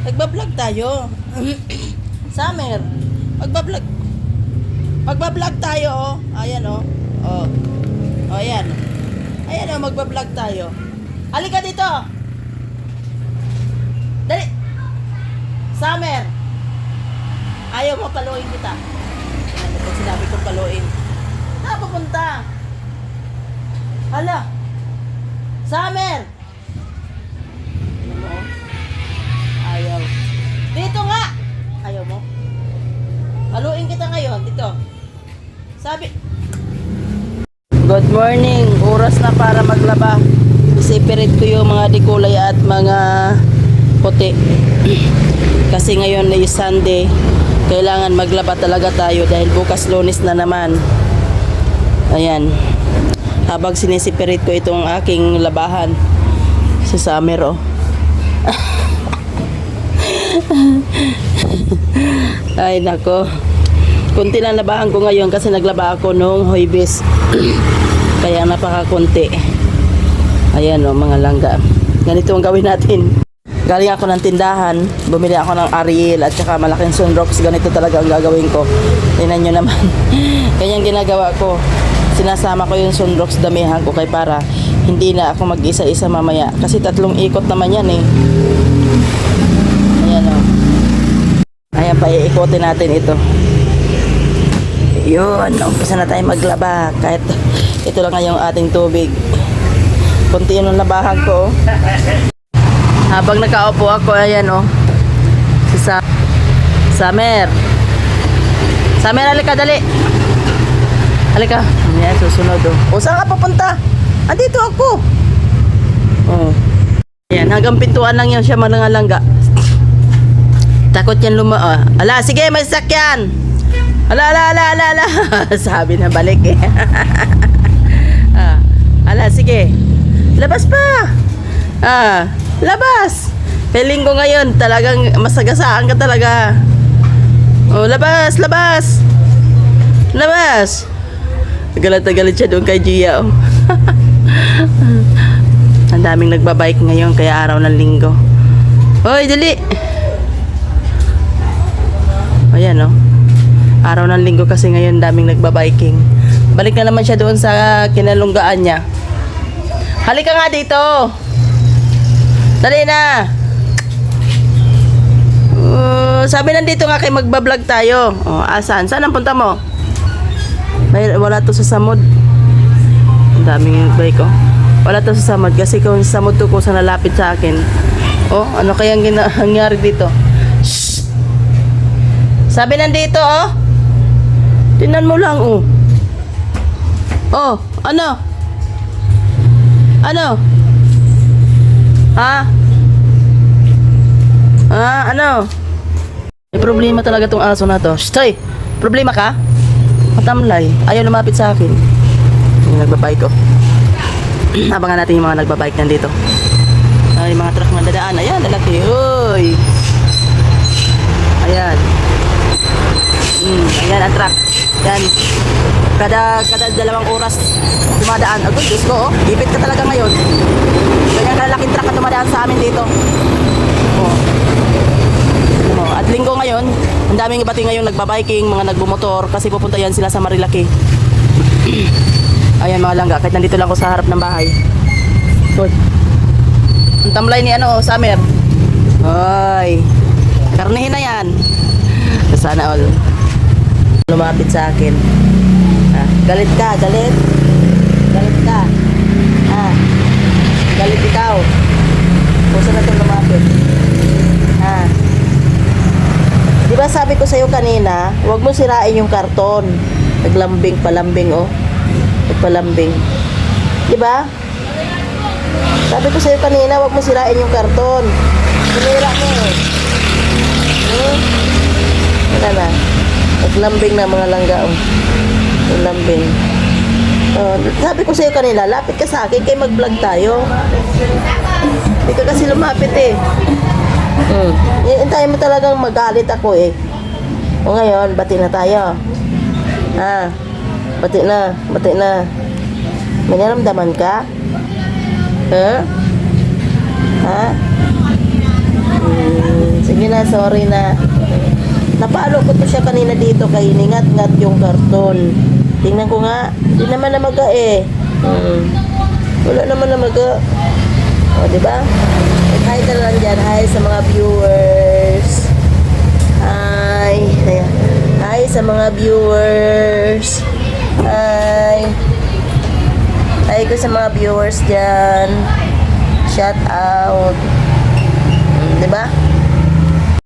Nagbablog tayo. Summer. Magbablog. Magbablog tayo, oh. Ayan, oh. Oh. Oh, ayan. Ayan, oh. Magbablog tayo. Halika dito. Dali. Summer. Ayaw mo paluin kita. Ano pag sinabi kong paluin? Saan pupunta? Hala. Summer. Sabi... Good morning. Oras na para maglaba. Isipirit ko yung mga dikulay at mga puti. Kasi ngayon ay Sunday. Kailangan maglaba talaga tayo dahil bukas lunes na naman. Ayan. Habang sinisipirit ko itong aking labahan. Si Summer, oh. Ay, nako. Kunti lang labahan ko ngayon kasi naglaba ako nung Hoybis. Kaya napakakunti. Ayan o, mga langga. Ganito ang gawin natin. Galing ako ng tindahan, bumili ako ng Ariel at saka malaking sunrocks. Ganito talaga ang gagawin ko. Tingnan nyo naman. Kanyang ginagawa ko. Sinasama ko yung sunrocks damihan ko kay para hindi na ako mag-isa-isa mamaya. Kasi tatlong ikot naman yan eh. Ayan o. Ayan pa, iikotin natin ito. Yun, umpisa na tayo maglaba. Kahit ito lang nga yung ating tubig. Kunti yun ang labahan ko. oh. Habang nakaupo ako, ayan o. Si Sa Summer. Summer, halika, dali. Halika. Ayan, susunod o. O, saan ka papunta? Andito ako. Oh. Ayan, hanggang pintuan lang yan siya manangalangga. Takot yan luma... ah. Ala, sige, may sakyan. Ala, ala, ala, ala, ala. Sabi na balik eh. ah, ala, sige. Labas pa. Ah, labas. Feeling ko ngayon, talagang masagasaan ka talaga. Oh, labas, labas. Labas. Galit na galit siya doon kay Gia. Oh. Ang daming nagbabike ngayon, kaya araw ng linggo. Hoy, dali. Ayan, oh. Araw ng linggo kasi ngayon daming nagbabiking. Balik na naman siya doon sa kinalunggaan niya. Halika nga dito. Dali na. Uh, sabi nandito nga kay magbablog tayo. Oh, asan? Saan ang punta mo? May, wala to sa samod. Ang daming bike oh. Wala to sa samod kasi kung sa samod to ko sa nalapit sa akin. Oh, ano kayang gina- nangyari dito? Shh! Sabi nandito, oh. Tingnan mo lang, oh. Oh, ano? Ano? Ha? Ah, ano? May problema talaga tong aso na to. Stoy! Problema ka? Matamlay. Ayaw lumapit sa akin. Yung nagbabike ko. Abangan natin yung mga nagbabike nandito. Ay, mga truck na dadaan. Ayan, lalaki. Uy! Ayan. Mm, ayan ang truck. Yan. Kada kada dalawang oras dumadaan. Agad, Diyos ko, oh. Ipit ka talaga ngayon. Ganyan kalaking truck na dumadaan sa amin dito. Oh. Oh, at linggo ngayon, ang daming ibati ngayon nagbabiking, mga nagbumotor kasi pupunta yan sila sa Marilaki. Ayan mga langga, kahit nandito lang ako sa harap ng bahay. Uy. Ang tamlay ni ano, Summer. Ay. Karnihin na yan. Sana all. Lumapit sa akin. Ah, galit ka, galit. Galit ka. Ah. Galit ikaw. Puso na itong lumapit. Ah. Di ba sabi ko sa'yo kanina, huwag mo sirain yung karton. Naglambing, palambing, oh. Nagpalambing. Di ba? Sabi ko sa'yo kanina, huwag mo sirain yung karton. Sinira mo, eh. Hmm? Wala na. Naglambing na mga langga, oh. Naglambing. Oh, sabi ko sa'yo kanina, lapit ka sa akin, kay mag-vlog tayo. Hindi ka kasi lumapit, eh. Hmm. Hintayin mo talagang magalit ako eh. O ngayon, bati na tayo. Ha? Bati na, bati na. May naramdaman ka? Ha? Ha? Hmm, sige na, sorry na. Napalo ko to siya kanina dito kay ningat-ngat yung karton. Tingnan ko nga, hindi naman namaga eh. Hmm. Wala naman namaga. O, di ba? Hi ka lang dyan. Hi sa mga viewers. Hi. Hi sa mga viewers. Hi. Hi ko sa mga viewers dyan. Shout out. Hmm, di ba?